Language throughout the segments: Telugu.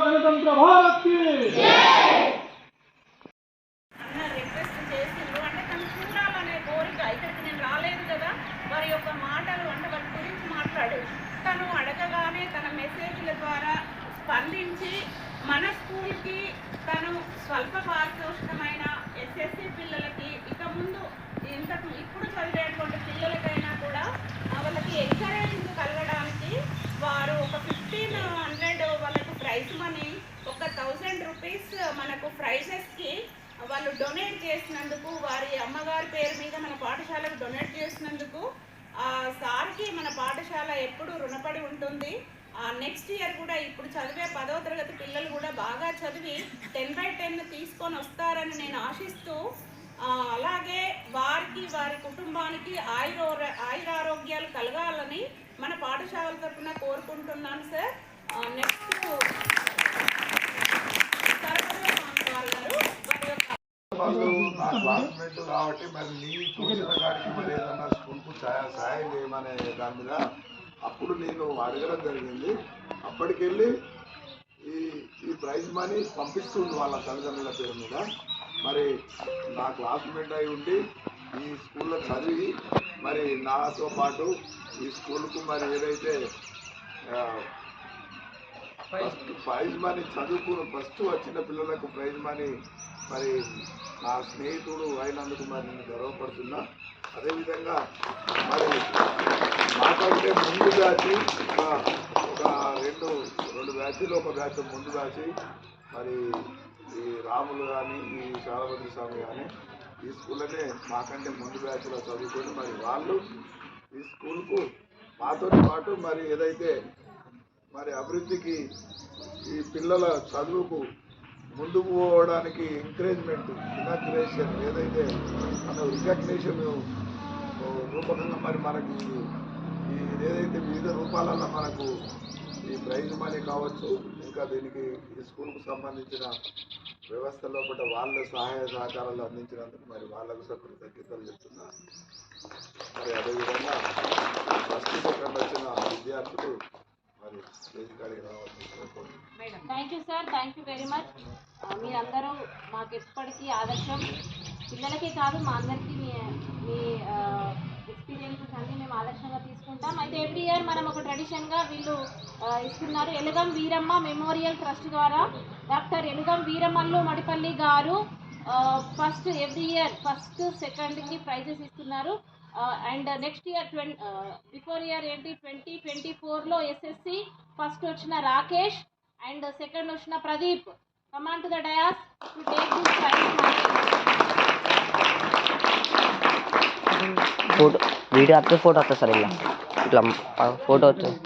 భారత్కి రిక్వెస్ట్ చేసిండ్రు అంటే తను కోరిక. ఇక్కడికి నేను రాలేదు కదా. వారి యొక్క మాటలు అంటే వాటి గురించి మాట్లాడు తను అడగగానే తన మెసేజ్ల ద్వారా స్పందించి మన స్కూల్కి తను స్వల్ప పారితోషికమైన ఎస్ఎస్సి పిల్లలకి ఇక ముందు ఇంతకు ఇప్పుడు చదివేటువంటి పిల్లలకైనా కూడా ఆ, వాళ్ళకి ఎంకరేజింగ్ కలగడానికి వారు ఒక ఫిఫ్టీన్ హండ్రెడ్ వాళ్ళకు ప్రైజ్ మనీ ఒక థౌజండ్ రూపీస్ మనకు ప్రైజెస్కి వాళ్ళు డొనేట్ చేసినందుకు వారి అమ్మగారి పేరు మీద మన పాఠశాలకు డొనేట్ చేసినందుకు ఆ సార్కి మన పాఠశాల ఎప్పుడు రుణపడి ఉంటుంది. నెక్స్ట్ ఇయర్ కూడా ఇప్పుడు చదివే పదవ తరగతి పిల్లలు కూడా బాగా చదివి టెన్ బై టెన్ తీసుకొని వస్తారని నేను ఆశిస్తూ అలాగే వారికి వారి కుటుంబానికి ఆయుర ఆయురారోగ్యాలు కలగాలని మన పాఠశాల తరఫున కోరుకుంటున్నాను సార్. నెక్స్ట్ గారు వారి యొక్క వాళ్ళు నా క్లాస్మేట్ కాబట్టి మరి నీ చూసిన కాడికి మరి ఏదన్నా స్కూల్కు సహాయ చేయమనే దాని మీద అప్పుడు నేను అడగడం జరిగింది. అప్పటికెళ్ళి ఈ ఈ ప్రైజ్ మనీ పంపిస్తుంది వాళ్ళ తల్లిదండ్రుల పేరు మీద. మరి నా క్లాస్మేట్ అయి ఉండి ఈ స్కూల్లో చదివి మరి నాతో పాటు ఈ స్కూల్కు మరి ఏదైతే ఫస్ట్ ప్రైజ్ మనీ చదువుకుని ఫస్ట్ వచ్చిన పిల్లలకు ప్రైజ్ మనీ మరి నా స్నేహితుడు అయినందుకు మరి నేను గర్వపడుతున్నా. అదేవిధంగా మరి మాకంటే ముందు బ్యాచ్ ఒక రెండు రెండు బ్యాచ్లు ఒక బ్యాచ్ ముందు బ్యాచ్. మరి ఈ రాములు కానీ ఈ శారభద్ర స్వామి కానీ ఈ స్కూల్లోనే మాకంటే ముందు బ్యాచ్లో చదువుకొని మరి వాళ్ళు ఈ స్కూల్కు మాతో పాటు మరి ఏదైతే మరి అభివృద్ధికి ఈ పిల్లల చదువుకు ముందుకు పోవడానికి ఎంకరేజ్మెంట్ ఇనాగ్రేషన్ ఏదైతే మన రికగ్నేషన్ రూపకంగా మరి మనకి ఈ ఏదైతే వివిధ రూపాలలో మనకు ఈ ప్రైజ్ మనీ కావచ్చు ఇంకా దీనికి ఈ స్కూల్కు సంబంధించిన వ్యవస్థలో పట్ల వాళ్ళ సహాయ సహకారాలు అందించినందుకు మరి వాళ్ళకు కృతజ్ఞతలు చెప్తున్నా. మరి అదేవిధంగా ప్రస్తుతం వచ్చిన విద్యార్థులు మరి స్టేజ్ కాడికి thank you sir thank you very much మీరందరూ మాకు ఎప్పటికీ ఆదర్శం. పిల్లలకే కాదు మా అందరికీ మీ మీ ఎక్స్పీరియన్సెస్ అన్ని మేము ఆదర్శంగా తీసుకుంటాం. అయితే ఎవ్రీ ఇయర్ మనం ఒక ట్రెడిషన్గా వీళ్ళు ఇస్తున్నారు. ఎలుగం వీరమ్మ మెమోరియల్ ట్రస్ట్ ద్వారా. డాక్టర్ ఎలుగం వీరమ్మల్లు మడిపల్లి గారు ఫస్ట్ ఎవ్రీ ఇయర్ ఫస్ట్ సెకండ్కి ప్రైజెస్ ఇస్తున్నారు. And next year twenty before year ఏంటి ట్వంటీ ట్వంటీ ఫోర్లో ఎస్ఎస్సి ఫస్ట్ వచ్చిన రాకేష్ అండ్ సెకండ్ వచ్చిన Pradeep. Come on to the dais to take this photo video వస్తే ఫోటో వస్తుంది సార్ ఇలా ఇట్లా ఫోటో వస్తుంది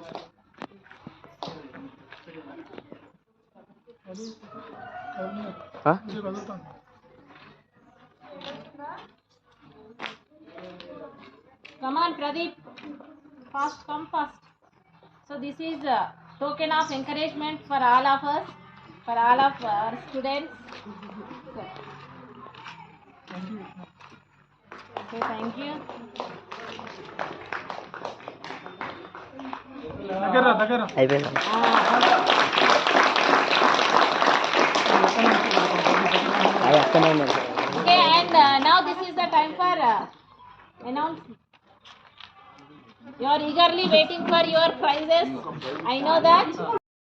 ఆ? Come on Pradeep fast come fast so this is token of encouragement for all of us for all of our students okay thank you అయిపోయింది అది అక్కనే ఉన్నది Okay, and uh, now this is the time for uh, announcement. You are eagerly waiting for your prizes. I know that.